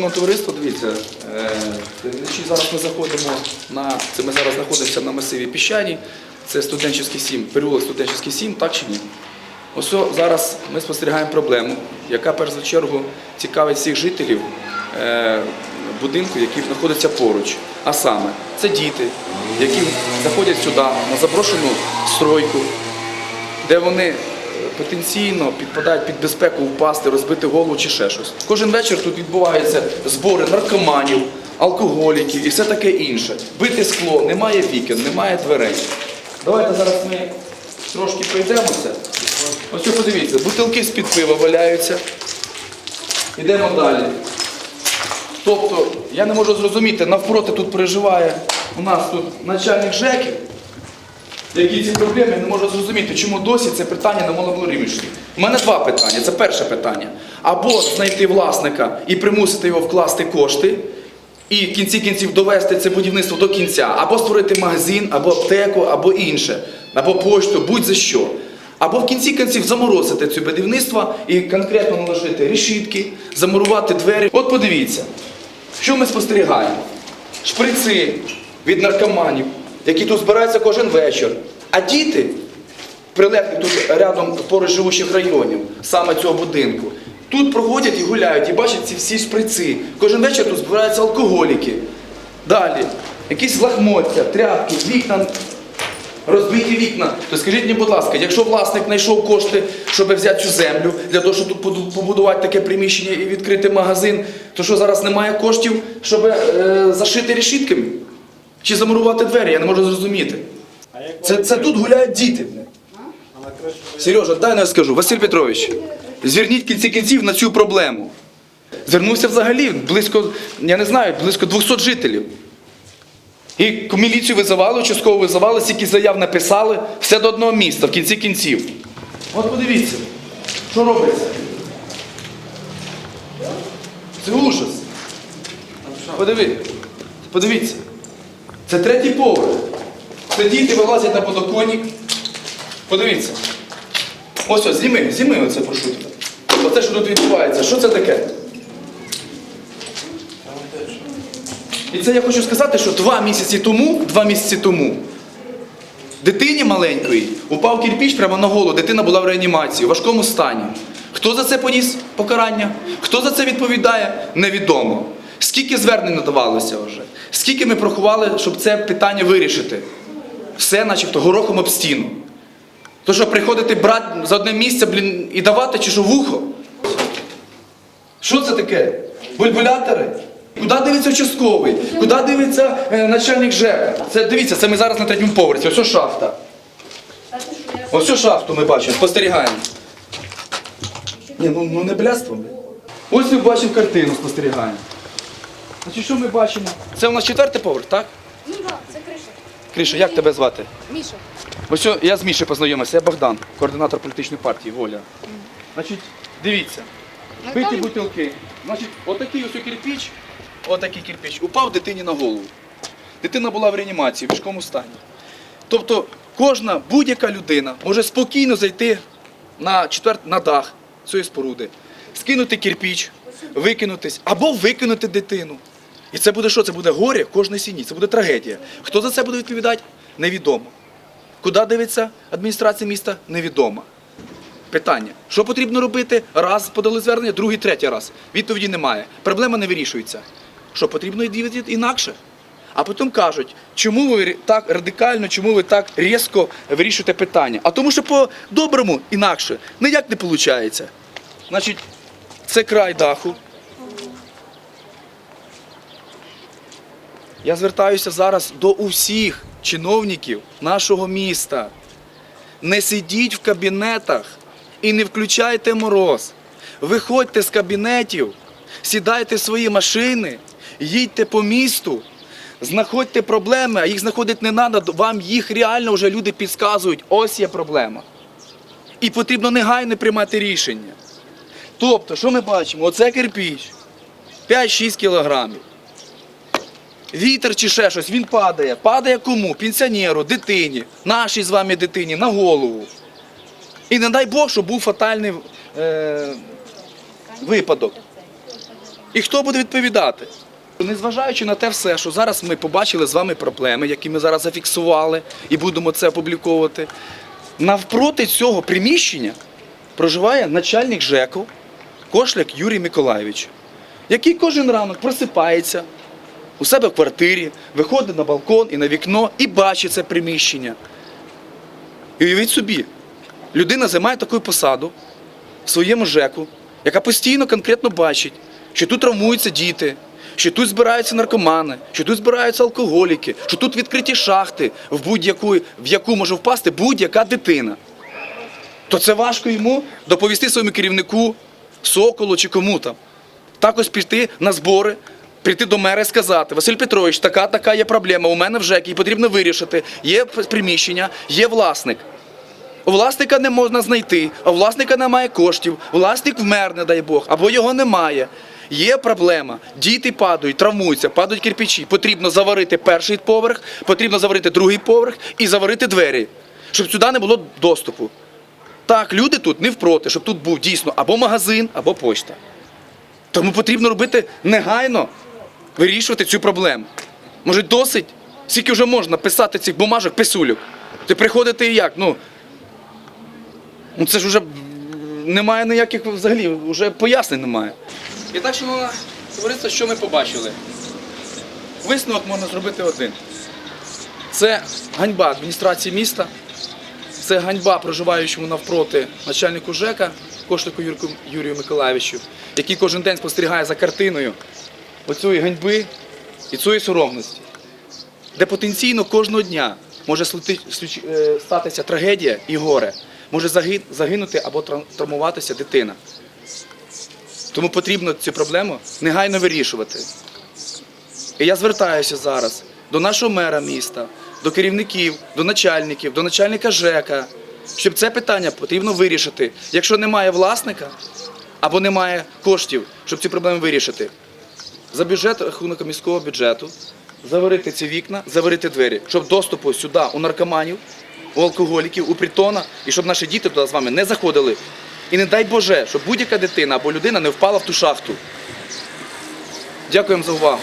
Ну, товариство, дивіться, е, зараз ми заходимо на це. Ми зараз знаходимося на масиві Піщані. Це студенческий 7, переулок студенческий 7, так чи ні? Ось зараз ми спостерігаємо проблему, яка перш за чергу цікавить всіх жителів е, будинку, який знаходиться поруч. А саме, це діти, які заходять сюди на заброшену стройку, де вони потенційно підпадають під безпеку впасти, розбити голову чи ще щось. Кожен вечір тут відбуваються збори наркоманів, алкоголіків і все таке інше. Бите скло, немає вікон, немає дверей. Давайте зараз ми трошки пройдемося. Ось подивіться, бутилки з-під пива валяються. Йдемо далі. Тобто, я не можу зрозуміти, навпроти тут переживає у нас тут начальник ЖЕКів, які ці проблеми, не можу зрозуміти, чому досі це питання не могло було. У мене два питання. Це перше питання. Або знайти власника і примусити його вкласти кошти, і в кінці кінців довести це будівництво до кінця, або створити магазин, або аптеку, або інше, або пошту, будь-за що. Або в кінці кінців заморозити це будівництво і конкретно наложити решітки, замурувати двері. От подивіться, що ми спостерігаємо? Шприци від наркоманів, які тут збираються кожен вечір. А діти, прилеглі тут рядом поруч живучих районів, саме цього будинку, тут проходять і гуляють, і бачать ці всі шприци. Кожен вечір тут збираються алкоголіки. Далі, якісь лахмоття, тряпки, вікна, розбиті вікна. То скажіть мені, будь ласка, якщо власник знайшов кошти, щоб взяти цю землю, для того, щоб тут побудувати таке приміщення і відкрити магазин, то що зараз немає коштів, щоб е, зашити решітками? Чи замурувати двері? Я не можу зрозуміти. Це, це тут гуляють діти. Сережа, дай я скажу. Василь Петрович, зверніть кінці кінців на цю проблему. Звернувся взагалі близько, я не знаю, близько 200 жителів. І міліцію визивали, участково визивали, стільки заяв написали, все до одного міста, в кінці кінців. От подивіться, що робиться. Це ужас. Подиви, подивіться. Це третій поверх. Це діти вилазять на подоконник. Подивіться. Ось ось, зніми, зніми оце прошу тебе. Оце, що тут відбувається, що це таке? І це я хочу сказати, що два місяці тому, два місяці тому, дитині маленької упав кирпіч прямо на голову, дитина була в реанімації, у важкому стані. Хто за це поніс покарання? Хто за це відповідає? Невідомо. Скільки звернень надавалося вже? Скільки ми проховали, щоб це питання вирішити? Все, начебто, горохом об стіну. То що, приходити брати за одне місце, блін, і давати чи що вухо? Що це таке? Бульбулятори? Куди дивиться участковий? Куди дивиться е, начальник ЖЕКа? Це дивіться, це ми зараз на третьому поверсі. Ось шахта. Ось шахту ми бачимо, спостерігаємо. Ні, ну, ну не блядство. блін. Ось ми бачимо картину, спостерігаємо. Значить, що ми бачимо? Це у нас четвертий поверх, так? Ну так, це Криша, як тебе звати? Міша. Ось я з Мішею познайомився, я Богдан, координатор політичної партії Воля. Значить, дивіться, Ну, биті бутилки. Значить, отакий ось кирпіч, отакий кирпіч, упав дитині на голову. Дитина була в реанімації, в важкому стані. Тобто кожна будь-яка людина може спокійно зайти на четвер... на дах цієї споруди, скинути кирпіч, викинутись або викинути дитину. І це буде що? Це буде горе кожної сім'ї, це буде трагедія. Хто за це буде відповідати? Невідомо. Куди дивиться адміністрація міста? Невідомо. Питання: що потрібно робити? Раз подали звернення, другий, третій раз. Відповіді немає. Проблема не вирішується. Що потрібно діяти інакше? А потім кажуть, чому ви так радикально, чому ви так різко вирішуєте питання? А тому, що по-доброму інакше ніяк не виходить. Значить, це край даху. Я звертаюся зараз до усіх чиновників нашого міста. Не сидіть в кабінетах і не включайте мороз. Виходьте з кабінетів, сідайте в свої машини, їдьте по місту, знаходьте проблеми, а їх знаходити не треба, вам їх реально вже люди підказують. Ось є проблема. І потрібно негайно приймати рішення. Тобто, що ми бачимо? Оце кирпіч 5-6 кілограмів. Вітер чи ще щось, він падає. Падає кому? Пенсіонеру, дитині, нашій з вами дитині, на голову. І не дай Бог, щоб був фатальний е, випадок. І хто буде відповідати? Незважаючи на те все, що зараз ми побачили з вами проблеми, які ми зараз зафіксували і будемо це опубліковувати, навпроти цього приміщення проживає начальник ЖЕКу Кошляк Юрій Миколайович, який кожен ранок просипається у себе в квартирі, виходить на балкон і на вікно і бачить це приміщення. І уявіть собі, людина займає таку посаду в своєму ЖЕКу, яка постійно конкретно бачить, що тут травмуються діти, що тут збираються наркомани, що тут збираються алкоголіки, що тут відкриті шахти, в будь-яку, в яку може впасти будь-яка дитина. То це важко йому доповісти своєму керівнику, соколу чи кому там. Також піти на збори, прийти до мера і сказати: Василь Петрович, така така є проблема. У мене в ЖЕК, її потрібно вирішити. Є приміщення, є власник. Власника не можна знайти, а власника немає коштів, власник вмер, не дай Бог, або його немає. Є проблема. Діти падають, травмуються, падають кирпичі. Потрібно заварити перший поверх, потрібно заварити другий поверх і заварити двері, щоб сюди не було доступу. Так, люди тут не впроти, щоб тут був дійсно або магазин, або почта. Тому потрібно робити негайно вирішувати цю проблему. Може, досить? Скільки вже можна писати цих бумажок, писульок? Ти приходити і як? Ну, ну це ж вже немає ніяких взагалі, вже пояснень немає. І так, шановна товариство, що ми побачили? Висновок можна зробити один. Це ганьба адміністрації міста, це ганьба проживаючому навпроти начальнику ЖЕКа, кошлику Юрію Миколаєвичу, який кожен день спостерігає за картиною оцієї ганьби і цієї соромності, де потенційно кожного дня може е, статися трагедія і горе, може загинути або травмуватися дитина. Тому потрібно цю проблему негайно вирішувати. І я звертаюся зараз до нашого мера міста, до керівників, до начальників, до начальника ЖЕКа, щоб це питання потрібно вирішити. Якщо немає власника або немає коштів, щоб ці проблеми вирішити, за бюджет рахунок міського бюджету заварити ці вікна, заварити двері, щоб доступу сюди у наркоманів, у алкоголіків, у притона, і щоб наші діти туди з вами не заходили. І не дай Боже, щоб будь-яка дитина або людина не впала в ту шахту. Дякуємо за увагу.